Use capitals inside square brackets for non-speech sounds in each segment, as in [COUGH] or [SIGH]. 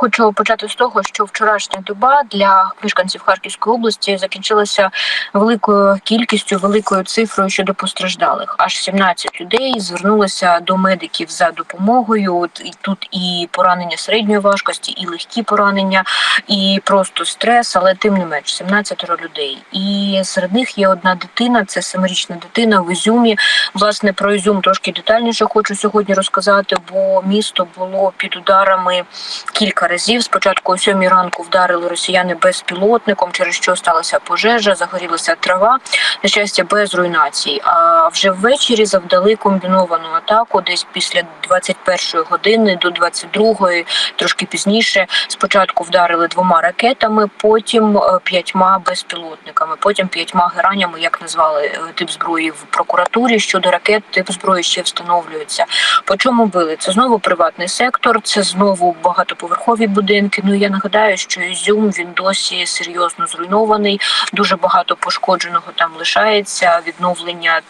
хочу почати з того, що вчорашня доба для мешканців Харківської області закінчилася великою кількістю, великою цифрою щодо постраждалих. Аж 17 людей звернулися до медиків за допомогою. От і тут і поранення середньої важкості, і легкі поранення, і просто стрес, але тим не менш 17 людей. І серед них є одна дитина, це семирічна дитина в Ізюмі. Власне про Ізюм трошки детальніше хочу сьогодні розказати, бо місто було під ударами кілька разів. Спочатку о сьомій ранку вдарили росіяни безпілотником, через що сталася пожежа, загорілася трава. На щастя, без руйнацій. А вже ввечері завдали комбіновану атаку, десь після 21-ї години до 22-ї, трошки пізніше. Спочатку вдарили двома ракетами, потім е, п'ятьма безпілотниками, потім п'ятьма геранями, як назвали е, тип зброї в прокуратурі. Щодо ракет, тип зброї ще встановлюється. По чому били? Це знову приватний сектор, це знову багатоповерхові будинки. Ну я нагадаю, що Ізюм він досі серйозно зруйнований. Дуже багато пошкодженого там лишається. Відновлення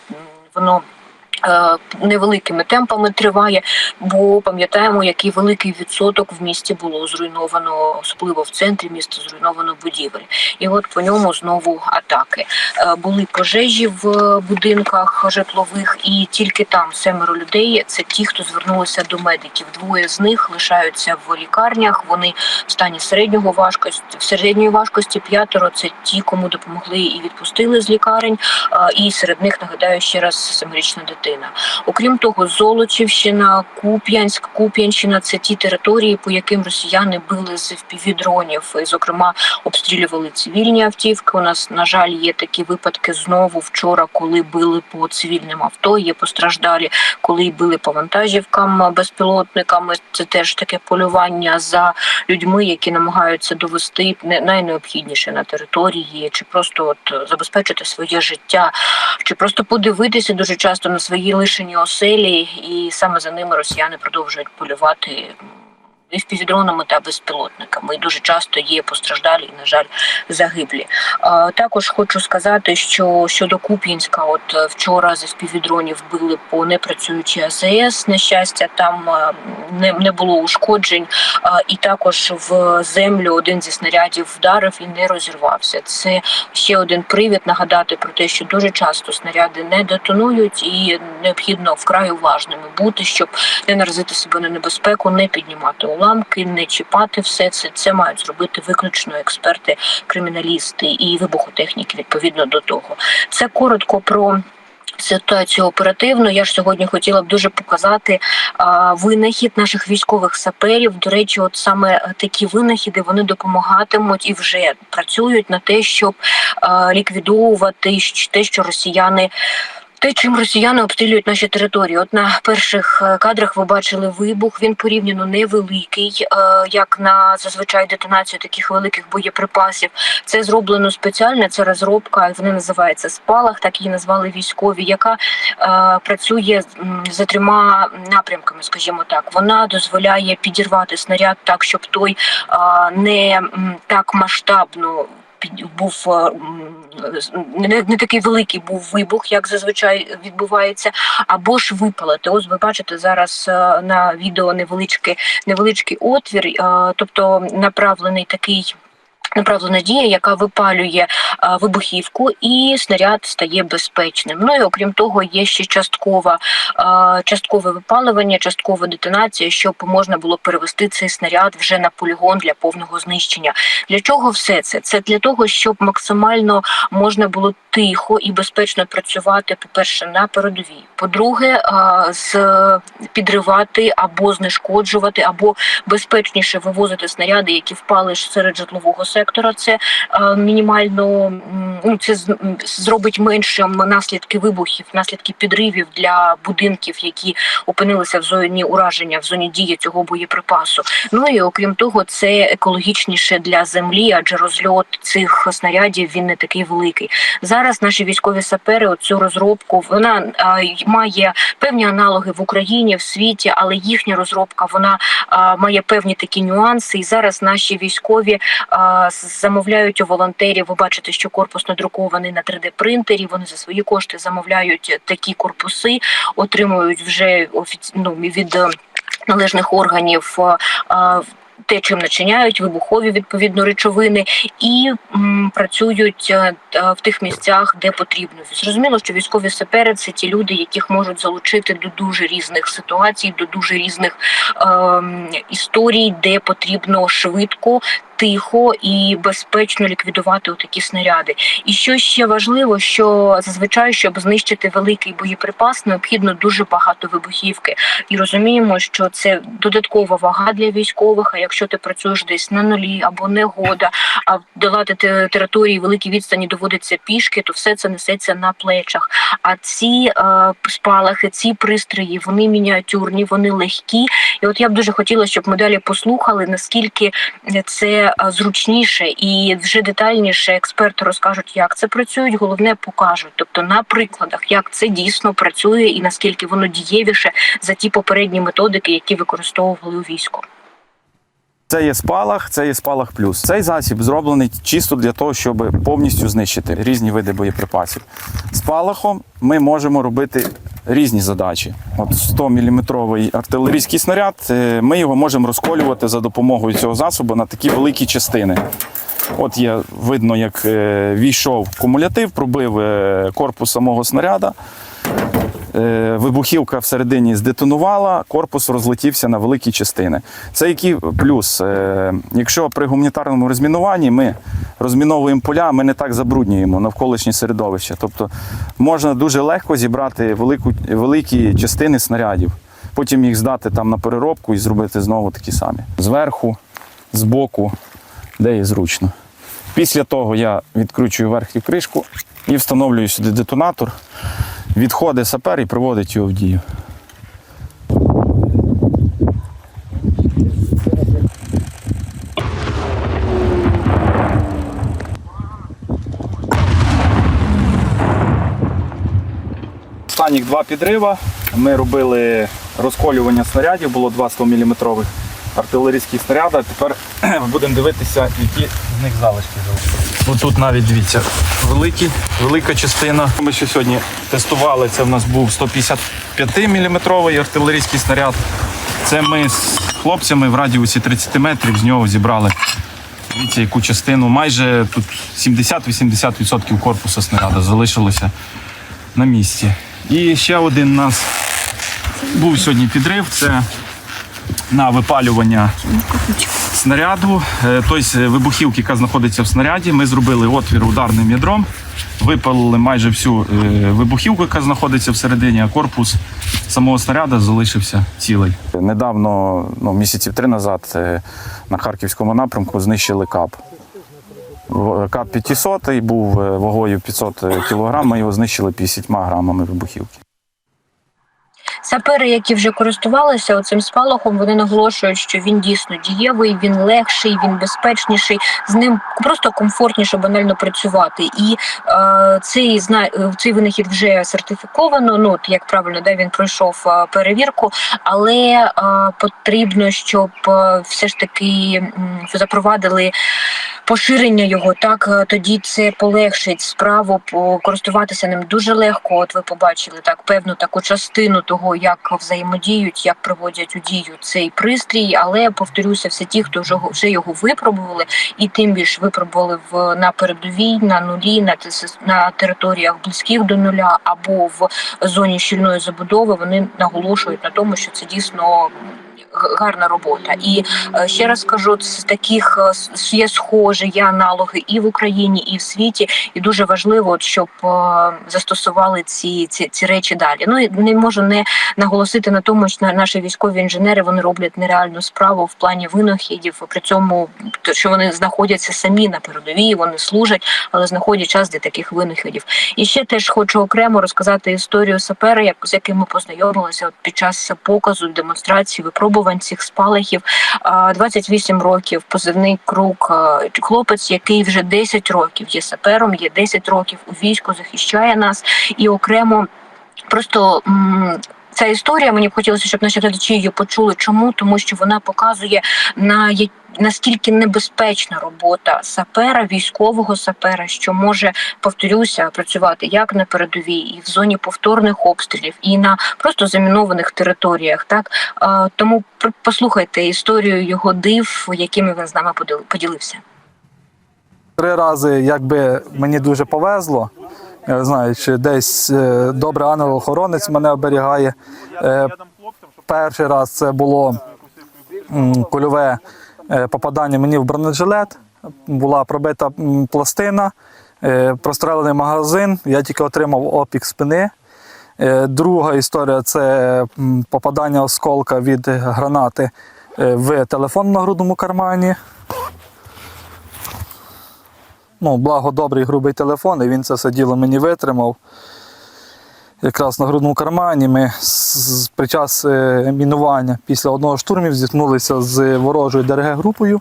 воно. Е, Невеликими темпами триває, бо пам'ятаємо, який великий відсоток в місті було зруйновано, особливо в центрі міста зруйновано будівель. І от по ньому знову атаки. Е, Були пожежі в будинках житлових, і тільки там семеро людей. Це ті, хто звернулися до медиків. Двоє з них лишаються в лікарнях. Вони в стані середнього важкості, в середньої важкості п'ятеро. Це ті, кому допомогли і відпустили з лікарень. Е, І серед них нагадаю ще раз семирічна дитина. Окрім того, Золочівщина, Куп'янськ, Куп'янщина це ті території, по яким росіяни били з впівдронів. Зокрема, обстрілювали цивільні автівки. У нас на жаль є такі випадки знову вчора, коли били по цивільним авто. Є постраждалі, коли били по вантажівкам безпілотниками. Це теж таке полювання за людьми, які намагаються довести не- найнеобхідніше на території, чи просто от забезпечити своє життя, чи просто подивитися дуже часто на свої лишені оселі, і саме за ними росіяни продовжують полювати. І та безпілотниками, і дуже часто є постраждалі і, на жаль, загиблі. Також хочу сказати, що щодо Куп'янська, от е, вчора зі співвідронів били по непрацюючій АЗС. На щастя, там е, не, не було ушкоджень, і також в землю один зі снарядів вдарив і не розірвався. Це ще один привід нагадати про те, що дуже часто снаряди не детонують, і необхідно вкрай уважними бути, щоб не наразити себе на небезпеку, не піднімати уламки, не чіпати все це. Це мають зробити виключно експерти, криміналісти і вибухотехніки відповідно до того. Це коротко про. Ситуацію оперативно я ж сьогодні хотіла б дуже показати а, винахід наших військових саперів. До речі, от саме такі винахіди вони допомагатимуть і вже працюють на те, щоб а, ліквідовувати те, що росіяни. Те, чим росіяни обстрілюють наші території, от на перших е, кадрах ви бачили вибух. Він порівняно невеликий, е, як на зазвичай детонацію таких великих боєприпасів. Це зроблено спеціально. Це розробка, вони називаються спалах, так її назвали військові, яка е, працює за трьома напрямками, скажімо так. Вона дозволяє підірвати снаряд так, щоб той не так масштабно. Був не, такий великий був вибух, як зазвичай відбувається, або ж випалити. Ось ви бачите зараз на відео невеличкий, невеличкий отвір, тобто направлений такий. Направлена дія, яка випалює а, вибухівку, і снаряд стає безпечним. Ну і окрім того, є ще часткова а, часткове випалювання, часткова детонація, щоб можна було перевести цей снаряд вже на полігон для повного знищення. Для чого все це? Це для того, щоб максимально можна було тихо і безпечно працювати. По перше, на передовій. По-друге, з підривати або знешкоджувати, або безпечніше вивозити снаряди, які впали серед житлового сектора. Це е, мінімально ну, це зробить менше наслідки вибухів, наслідки підривів для будинків, які опинилися в зоні ураження, в зоні дії цього боєприпасу. Ну і окрім того, це екологічніше для землі, адже розльот цих снарядів він не такий великий. Зараз наші військові сапери оцю розробку вона е, має певні аналоги в Україні, в світі, але їхня розробка вона е, має певні такі нюанси. І зараз наші військові замовляють у волонтерів. Ви бачите, що корпус надрукований на 3D принтері. Вони за свої кошти замовляють такі корпуси, отримують вже офіці... ну, від е, належних органів. е, е, те, чим начиняють вибухові відповідно речовини, і м, працюють е, та- в тих місцях, де потрібно. Зрозуміло, що військові сапери це ті люди, яких можуть залучити до дуже різних ситуацій, до дуже різних ем, історій, де потрібно швидко. Тихо і безпечно ліквідувати такі снаряди. І що ще важливо, що зазвичай, щоб знищити великий боєприпас, необхідно дуже багато вибухівки. І розуміємо, що це додаткова вага для військових. А якщо ти працюєш десь на нулі або негода, а долати території великі відстані доводиться пішки, то все це несеться на плечах. А ці е, спалахи, ці пристрої, вони мініатюрні, вони легкі. І от я б дуже хотіла, щоб ми далі послухали, наскільки це е, зручніше і вже детальніше експерти розкажуть, як це працюють. Головне покажуть, тобто на прикладах, як це дійсно працює і наскільки воно дієвіше за ті попередні методики, які використовували у війську. Це є спалах, це є спалах плюс. Цей засіб зроблений чисто для того, щоб повністю знищити різні види боєприпасів. Спалахом ми можемо робити різні задачі. От 100-мм артилерійський снаряд, е, ми його можемо розколювати за допомогою цього засобу на такі великі частини. От є видно, як е, війшов кумулятив, пробив е, корпус самого снаряда. Е, Вибухівка всередині здетонувала, корпус розлетівся на великі частини. Це який плюс? Е, Якщо при гуманітарному розмінуванні ми розміновуємо поля, ми не так забруднюємо навколишнє середовище. Тобто можна дуже легко зібрати велику, великі частини снарядів, потім їх здати там на переробку і зробити знову такі самі. Зверху, збоку, де є зручно. Після того я відкручую верхню кришку і встановлюю сюди детонатор. Відходить сапер і приводить його в дію. Останніх два підрива ми робили розколювання снарядів, було два 100-мм артилерійських снаряди. А Тепер [CLEARS THROAT] будемо дивитися, які з них залишки залишилися. Отут навіть дивіться, великі, велика частина. Ми ще сьогодні тестували, це в нас був 155 мм артилерійський снаряд. Це ми з хлопцями в радіусі 30 метрів з нього зібрали. Дивіться, яку частину. Майже тут 70-80% корпусу снаряду залишилося на місці. І ще один у нас був сьогодні підрив. Це на випалювання снаряду, е, тобто вибухівки, яка знаходиться в снаряді. Ми зробили отвір ударним ядром, випалили майже всю е, вибухівку, яка знаходиться всередині, а корпус самого снаряду залишився цілий. Недавно, ну, місяців три назад, е, на харківському напрямку знищили КАП. КАП 500 був вагою 500 кг, ми його знищили 50 грамами вибухівки. Сапери, які вже користувалися цим спалахом, вони наголошують, що він дійсно дієвий, він легший, він безпечніший, з ним просто комфортніше банально працювати. І е, цей цей винахід вже сертифіковано. Ну як правильно, де він пройшов е, перевірку, але е, потрібно, щоб е, все ж таки запровадили поширення його. Так е, тоді це полегшить справу, користуватися ним дуже легко. От ви побачили так певну таку частину того, як взаємодіють, як проводять у дію цей пристрій. Але повторюся, все ті, хто вже вже його випробували, і тим більш випробували в на передовій, на нулі, на на територіях близьких до нуля або в зоні щільної забудови. Вони наголошують на тому, що це дійсно. Гарна робота, і е, ще раз кажу, з таких е, є схожі, є аналоги і в Україні, і в світі. І дуже важливо, щоб е, застосували ці, ці, ці речі далі. Ну і не можу не наголосити на тому, що на- наші військові інженери вони роблять нереальну справу в плані винахідів. При цьому що вони знаходяться самі на передовій, вони служать, але знаходять час для таких винахідів. І ще теж хочу окремо розказати історію сапера, як з яким ми познайомилися от під час показу, демонстрації, випробувань цих спалахів. А, 28 років, позивний круг, хлопець, який вже 10 років є сапером, є 10 років у війську, захищає нас і окремо просто. Ця історія мені б хотілося, щоб наші глядачі її почули. Чому? Тому що вона показує на я- наскільки небезпечна робота сапера, військового сапера, що може повторюся працювати як на передовій, і в зоні повторних обстрілів, і на просто замінованих територіях. Так тому послухайте історію його див, якими він з нами поділи- поділився. Три рази, якби мені дуже повезло. Я знаю, чи десь е, добрий ангел-охоронець мене оберігає. Е, Перший раз це було кульове попадання мені в бронежилет. Була пробита пластина, е, прострелений магазин. Я тільки отримав опік спини. Е, Друга історія це попадання осколка від гранати е, в телефон на грудному кармані. Ну, благо добрий грубий телефон, і він це все діло мені витримав. Якраз на грудному кармані ми під час е, мінування після одного штурмів зіткнулися з ворожою ДРГ-групою.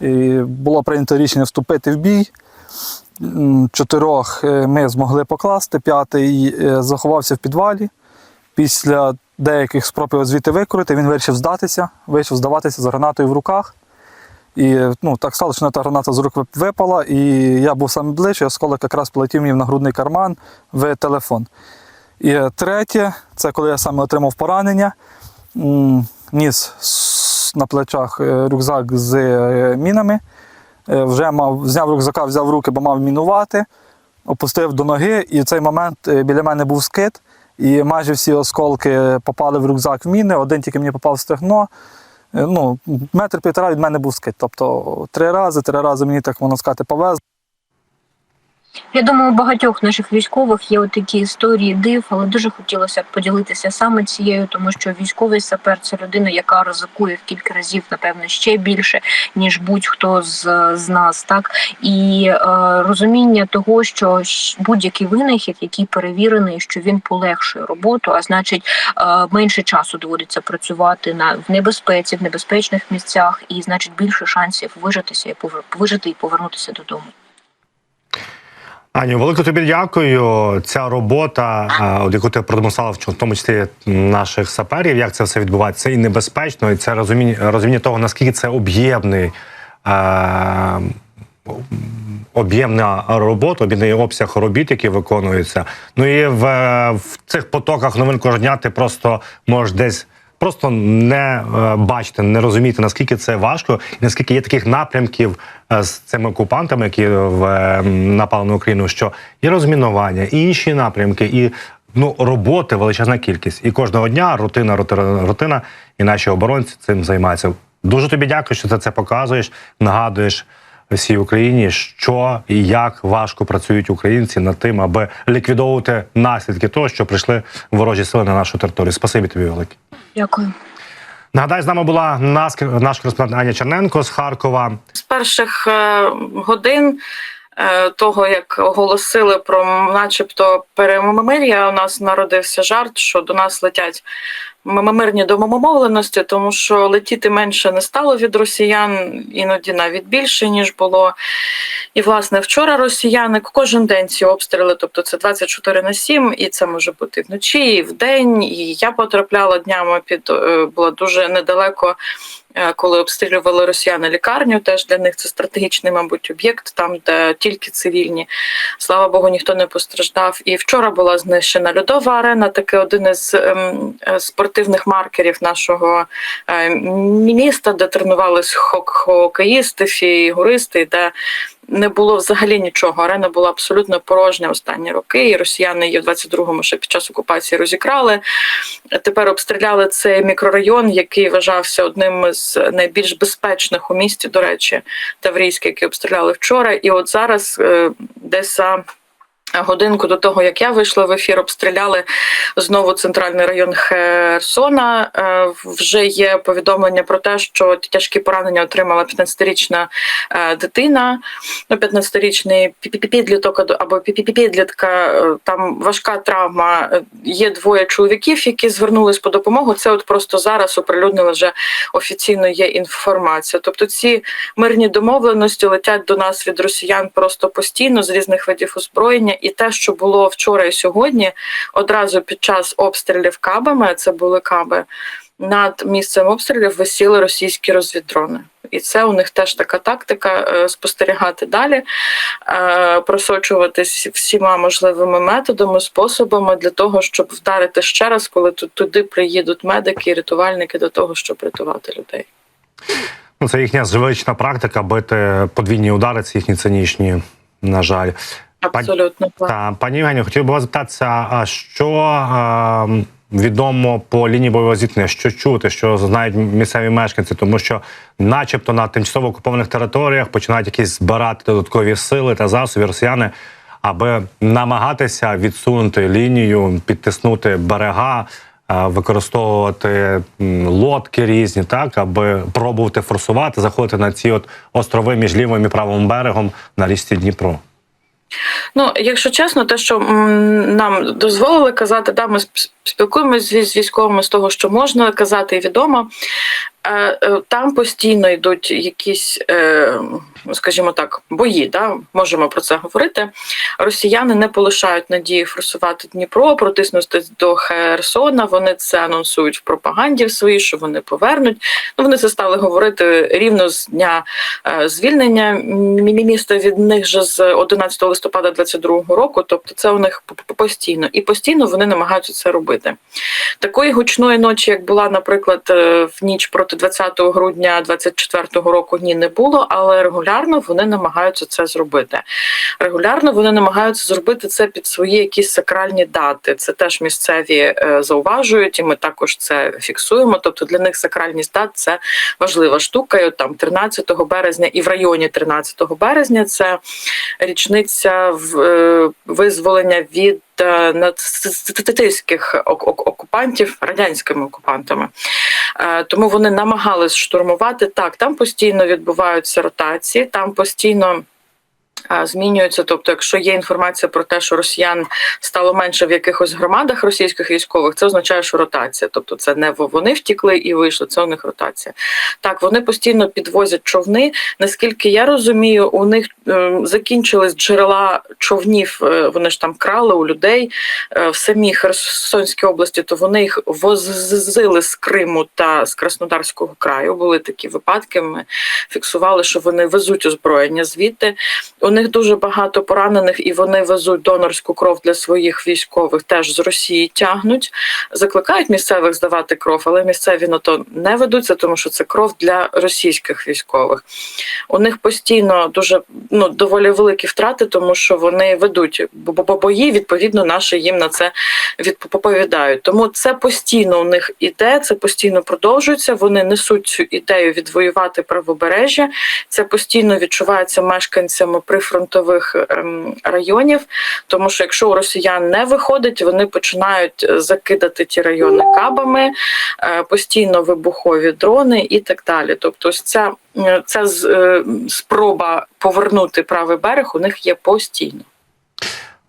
І було прийнято рішення вступити в бій. Чотирьох е, ми змогли покласти, п'ятий е, заховався в підвалі. Після деяких спроб його звідти викорити, він вирішив здатися, вирішив здаватися з гранатою в руках. І ну, так сталося, що та граната з рук випала, і я був саме ближче, осколок якраз полетів мені в нагрудний карман в телефон. І третє, це коли я саме отримав поранення, ніс на плечах е, рюкзак з е, мінами. Е, Вже мав, зняв рюкзака, взяв руки, бо мав мінувати, опустив до ноги, і в цей момент біля мене був скид, і майже всі осколки попали в рюкзак в міни, один тільки мені попав в стегно. Е, Ну, метр півтора від мене був скид. Тобто три рази, три рази мені так воно сказати, повезло. Я думаю, у багатьох наших військових є такі історії див, але дуже хотілося б поділитися саме цією, тому що військовий сапер це людина, яка ризикує в кілька разів, напевно, ще більше ніж будь-хто з, з нас, так і е, розуміння того, що будь-який винахід, який перевірений, що він полегшує роботу, а значить е, менше часу доводиться працювати на в небезпеці, в небезпечних місцях, і значить більше шансів вижитися і повер, вижити і повернутися додому. Аню, велике тобі дякую. Ця робота, от яку ти продемонструвала, в тому числі наших саперів, як це все відбувається, це і небезпечно, і це розуміння, розуміння того, наскільки це об'ємний. е, Об'ємна робота, об'ємний обсяг робіт, які виконуються. Ну і в, в цих потоках новин кожного дня ти просто можеш десь просто не е, бачити, не розуміти, наскільки це важко, і наскільки є таких напрямків е, з цими окупантами, які в, е, напали на Україну, що і розмінування, і інші напрямки, і ну, роботи величезна кількість. І кожного дня рутина, рутина, рутина, і наші оборонці цим займаються. Дуже тобі дякую, що ти це показуєш, нагадуєш всій Україні, що і як важко працюють українці над тим, аби ліквідовувати наслідки того, що прийшли ворожі сили на нашу територію. Спасибі тобі, велике. Дякую. Нагадаю, з нами була нас, наш кореспондент Аня Черненко з Харкова. з перших е, годин е, того, як оголосили про начебто перемир'я, у нас народився жарт, що до нас летять мирні домовленості, тому що летіти менше не стало від росіян, іноді навіть більше ніж було. І власне вчора росіяни кожен день ці обстріли, тобто це 24 на 7, і це може бути вночі, і вдень. І я потрапляла днями під е, була дуже недалеко коли обстрілювали росіяни лікарню, теж для них це стратегічний, мабуть, об'єкт, там де тільки цивільні. Слава Богу, ніхто не постраждав. І вчора була знищена льодова арена, таке один із ем, е, спортивних маркерів нашого е, міста, де тренувались хок- хокеїсти, фігуристи, де не було взагалі нічого. Арена була абсолютно порожня останні роки. І росіяни її в 22-му ще під час окупації розікрали. Тепер обстріляли цей мікрорайон, який вважався одним з найбільш безпечних у місті. До речі, Таврійський, який обстріляли вчора. І от зараз е, за годинку до того, як я вийшла в ефір, обстріляли знову центральний район Херсона. Е, Вже є повідомлення про те, що тяжкі поранення отримала 15-річна е, дитина, ну 15-річний підліток або підлітка. е, Там важка травма. Є двоє чоловіків, які звернулись по допомогу. Це от просто зараз оприлюднили вже офіційно є інформація. Тобто ці мирні домовленості летять до нас від росіян просто постійно з різних видів озброєння. І те, що було вчора і сьогодні, одразу під час обстрілів кабами, це були каби. над місцем обстрілів висіли російські розвіддрони. І це у них теж така тактика е, спостерігати далі, е, просочуватись всіма можливими методами, способами для того, щоб вдарити ще раз, коли туди приїдуть медики і рятувальники до того, щоб рятувати людей. Ну, це їхня звична практика бити подвійні удари, це їхні цинічні, на жаль. Абсолютно. Та пані Євгенію, хотів би вас запитатися, а що е, відомо по лінії бойового зіткнення, що чути, що знають місцеві мешканці, тому що, начебто, на тимчасово окупованих територіях починають якісь збирати додаткові сили та засоби росіяни, аби намагатися відсунути лінію, підтиснути берега. е, Використовувати лодки різні, так аби пробувати форсувати, заходити на ці от острови між лівим і правим берегом на річці Дніпро. Ну, якщо чесно, те, що нам дозволили казати, да, ми сп- спілкуємося з військовими з того, що можна казати і відомо. Е, е, Там постійно йдуть якісь, е, скажімо так, бої. Да? Можемо про це говорити. Росіяни не полишають надії форсувати Дніпро, протиснутися до Херсона. Вони це анонсують в пропаганді в своїй, що вони повернуть. Ну, вони це стали говорити рівно з дня звільнення мі- міста від них же з 11 листопада 22 року. Тобто, це у них постійно і постійно вони намагаються це робити. Такої гучної ночі, як була, наприклад, в ніч проти 20 грудня 24 року, ні, не було, але регулярно вони намагаються це зробити. Регулярно вони намагаються зробити це під свої якісь сакральні дати. Це теж місцеві е, зауважують, і ми також це фіксуємо. Тобто для них сакральність дат це важлива штука. І от там 13 березня і в районі 13 березня це річниця в- е, визволення від нацистських ок- ок- окупантів радянськими окупантами. Е, Тому вони намагались штурмувати. Так, там постійно відбуваються ротації, там постійно. Змінюються, тобто, якщо є інформація про те, що росіян стало менше в якихось громадах російських військових, це означає, що ротація. Тобто, це не вони втікли і вийшли. Це у них ротація. Так, вони постійно підвозять човни. Наскільки я розумію, у них е, закінчились джерела човнів. е, Вони ж там крали у людей е, в самій Херсонській області, то вони їх возили з Криму та з Краснодарського краю. Були такі випадки. Ми фіксували, що вони везуть озброєння звідти. Них дуже багато поранених, і вони везуть донорську кров для своїх військових. Теж з Росії тягнуть, закликають місцевих здавати кров, але місцеві на то не ведуться, тому що це кров для російських військових. У них постійно дуже ну доволі великі втрати, тому що вони ведуть бо- бо- бої. Відповідно, наші їм на це відповідають. Тому це постійно у них іде, це постійно продовжується. Вони несуть цю ідею відвоювати правобережжя. Це постійно відчувається мешканцями прифронтових ем, районів. Тому що якщо у росіян не виходить, вони починають е, закидати ті райони кабами, е, постійно вибухові дрони і так далі. Тобто, ось ця, е, ця спроба повернути правий берег у них є постійно.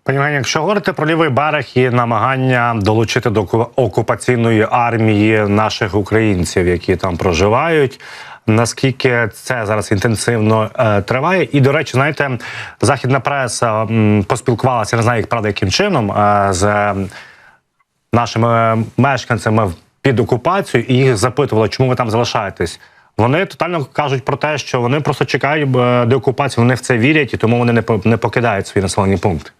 Пані якщо говорити про лівий берег і намагання долучити до оку- окупаційної армії наших українців, які там проживають. Наскільки це зараз інтенсивно е, триває, і до речі, знаєте, західна преса м, поспілкувалася, не знаю, як правда, яким чином е, з е, нашими мешканцями під окупацією, і їх запитували, чому ви там залишаєтесь. Вони тотально кажуть про те, що вони просто чекають деокупації, вони в це вірять, і тому вони не не покидають свої населені пункти.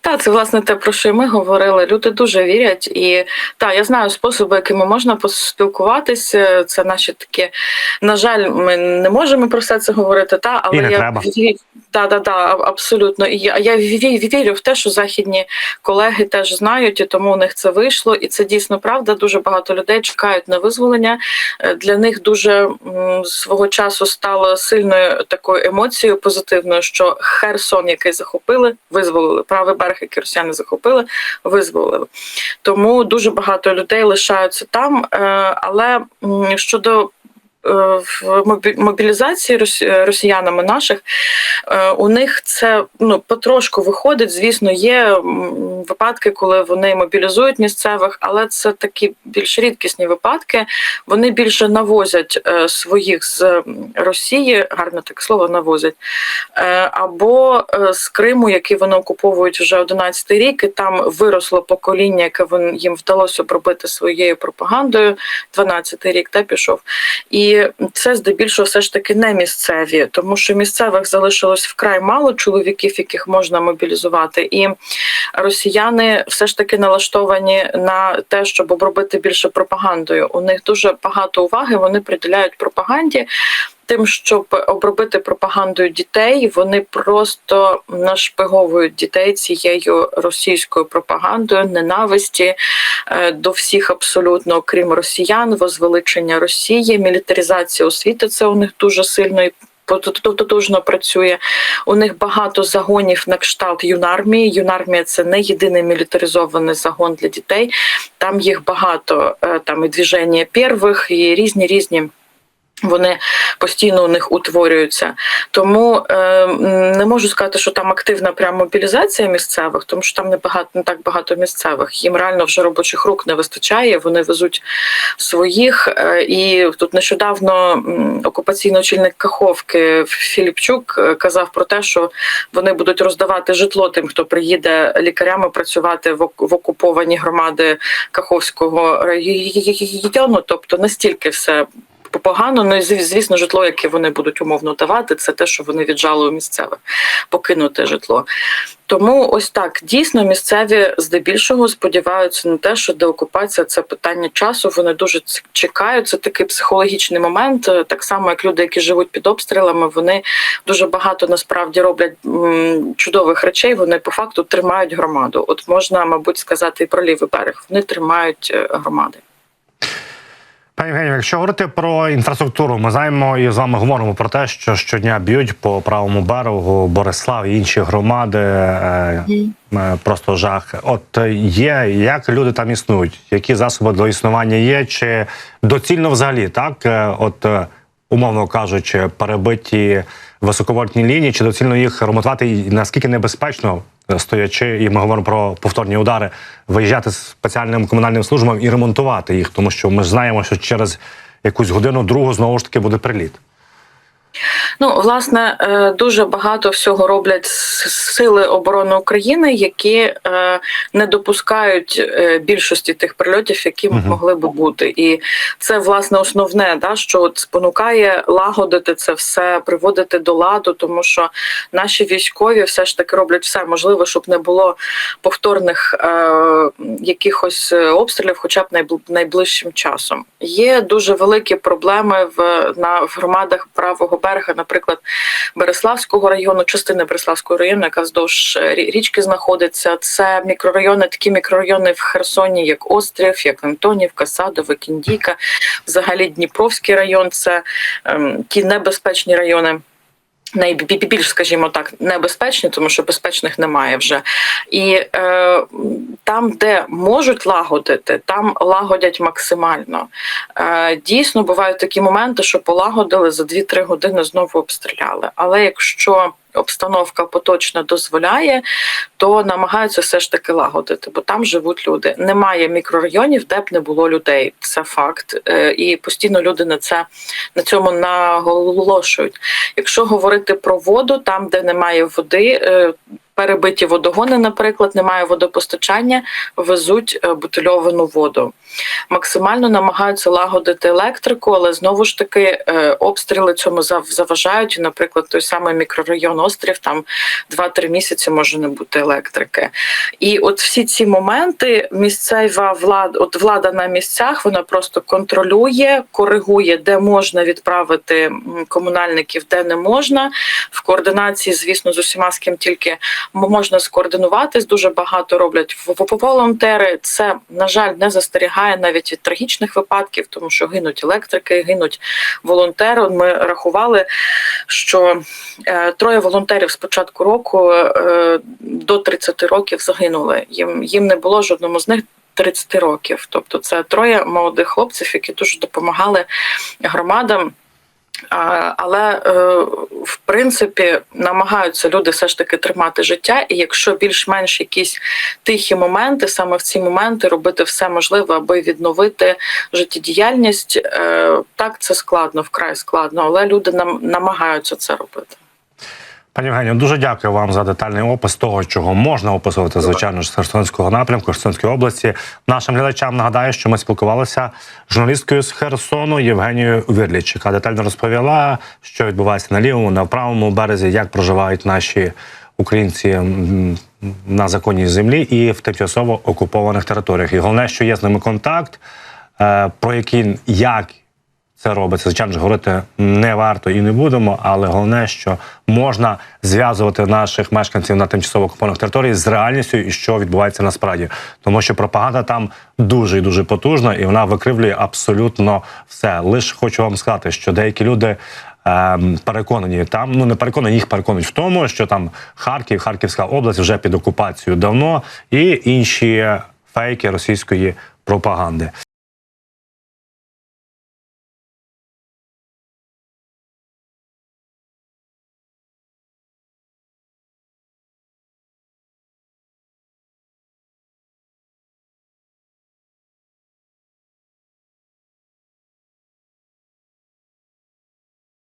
Та це власне те, про що і ми говорили. Люди дуже вірять, і та я знаю способи, якими можна поспілкуватися. Це наші такі. На жаль, ми не можемо про все це говорити. Та але І не я треба. та, да, да, а- абсолютно. І я, я ві- ві- вірю в те, що західні колеги теж знають, і тому у них це вийшло. І це дійсно правда. Дуже багато людей чекають на визволення. Е, Для них дуже м, свого часу стало сильною такою емоцією позитивною, що Херсон, який захопили, визволили. Правий берег, який росіяни захопили, визволили. Тому дуже багато людей лишаються там. Е, Але щодо в мобілізації росіянами наших е, у них це ну потрошку виходить. Звісно, є випадки, коли вони мобілізують місцевих, але це такі більш рідкісні випадки. Вони більше навозять е, своїх з Росії, гарне таке слово навозять, е, або е, з Криму, який вони окуповують вже 11 рік, і там виросло покоління, яке їм вдалося обробити своєю пропагандою. 12 рік та пішов. І це здебільшого все ж таки не місцеві, тому що місцевих залишилось вкрай мало чоловіків, яких можна мобілізувати. І росіяни все ж таки налаштовані на те, щоб обробити більше пропагандою. У них дуже багато уваги вони приділяють пропаганді. Тим, щоб обробити пропагандою дітей, вони просто нашпиговують дітей цією російською пропагандою ненависті е, до всіх абсолютно, окрім росіян, возвеличення Росії, мілітаризація освіти. Це у них дуже сильно і потужно працює. У них багато загонів на кшталт юнармії. Юнармія це не єдиний мілітаризований загон для дітей. Там їх багато. Е, Там і движення первих, і різні різні. Вони постійно у них утворюються, тому е, не можу сказати, що там активна прямо мобілізація місцевих, тому що там не багато не так багато місцевих. Їм реально вже робочих рук не вистачає. Вони везуть своїх. Е, і тут нещодавно окупаційний очільник Каховки Філіпчук е, казав про те, що вони будуть роздавати житло тим, хто приїде лікарями працювати в окуповані громади Каховського району. Тобто настільки все погано. Ну і звісно, житло, яке вони будуть умовно давати, це те, що вони віджали у місцевих покинуте житло. Тому ось так дійсно місцеві здебільшого сподіваються на те, що деокупація це питання часу. Вони дуже чекають. Це такий психологічний момент. Так само, як люди, які живуть під обстрілами, вони дуже багато насправді роблять чудових речей. Вони по факту тримають громаду. От можна, мабуть, сказати і про лівий берег. Вони тримають е, громади. Пані Євгенію, якщо говорити про інфраструктуру, ми знаємо і з вами говоримо про те, що щодня б'ють по правому берегу Борислав і інші громади. е, Просто жах. От є, як люди там існують, які засоби до існування є, чи доцільно взагалі так? е, От умовно кажучи, перебиті високовольтні лінії, чи доцільно їх ремонтувати, і наскільки небезпечно стоячи, і ми говоримо про повторні удари, виїжджати з спеціальним комунальним службам і ремонтувати їх, тому що ми знаємо, що через якусь годину другу знову ж таки буде приліт. Ну, власне, е, дуже багато всього роблять сили оборони України, які е, не допускають е, більшості тих прильотів, які могли би бути. І це власне основне, да, що от спонукає лагодити це все, приводити до ладу, тому що наші військові все ж таки роблять все можливе, щоб не було повторних е, якихось обстрілів, хоча б найбл- найближчим часом. Є дуже великі проблеми в на в громадах правого берега, наприклад, Береславського району, частини Береславського району, яка вздовж е, річки знаходиться. Це мікрорайони, такі мікрорайони в Херсоні, як Острів, як Антонівка, Садове, Кіндійка. Взагалі Дніпровський район це ем, ті небезпечні райони. Найбільш, скажімо так, небезпечні, тому що безпечних немає вже. І е, там, де можуть лагодити, там лагодять максимально. Е, дійсно, бувають такі моменти, що полагодили за 2-3 години знову обстріляли. Але якщо обстановка поточна дозволяє, то намагаються все ж таки лагодити, бо там живуть люди. Немає мікрорайонів, де б не було людей. Це факт. Е, і постійно люди на це на цьому наголошують. Якщо говорити про воду, там, де немає води, е, перебиті водогони, наприклад, немає водопостачання, везуть е, бутильовану воду. Максимально намагаються лагодити електрику, але знову ж таки е, обстріли цьому зав- заважають. Наприклад, той самий мікрорайон Острів, там 2-3 місяці може не бути електрики. І от всі ці моменти місцева влада, от влада на місцях, вона просто контролює, коригує, де можна відправити комунальників, де не можна. В координації, звісно, з усіма з ким тільки можна скоординуватись. Дуже багато роблять волонтери. Це на жаль не застерігає навіть від трагічних випадків, тому що гинуть електрики, гинуть волонтери. Ми рахували, що е, троє волонтерів з початку року е, до 30 років загинули. Їм їм не було жодному з них 30 років. Тобто, це троє молодих хлопців, які дуже допомагали громадам. Але е, в принципі намагаються люди все ж таки тримати життя, і якщо більш-менш якісь тихі моменти, саме в ці моменти робити все можливе, аби відновити життєдіяльність, е, так це складно, вкрай складно, але люди нам намагаються це робити. Пані Євгенію, дуже дякую вам за детальний опис того, чого можна описувати, звичайно ж, з Херсонського напрямку, Херсонської області. Нашим глядачам нагадаю, що ми спілкувалися з журналісткою з Херсону Євгенією Вирліч, яка детально розповіла, що відбувається на лівому, на правому березі, як проживають наші українці на законній землі і в тимчасово окупованих територіях. І головне, що є з ними контакт, е, про який як це робиться. Звичайно ж, говорити не варто і не будемо, але головне, що можна зв'язувати наших мешканців на тимчасово окупованих територіях з реальністю і що відбувається насправді, тому що пропаганда там дуже і дуже потужна, і вона викривлює абсолютно все. Лише хочу вам сказати, що деякі люди. ем, Переконані там, ну не переконані, їх переконують в тому, що там Харків, Харківська область вже під окупацією давно, і інші фейки російської пропаганди.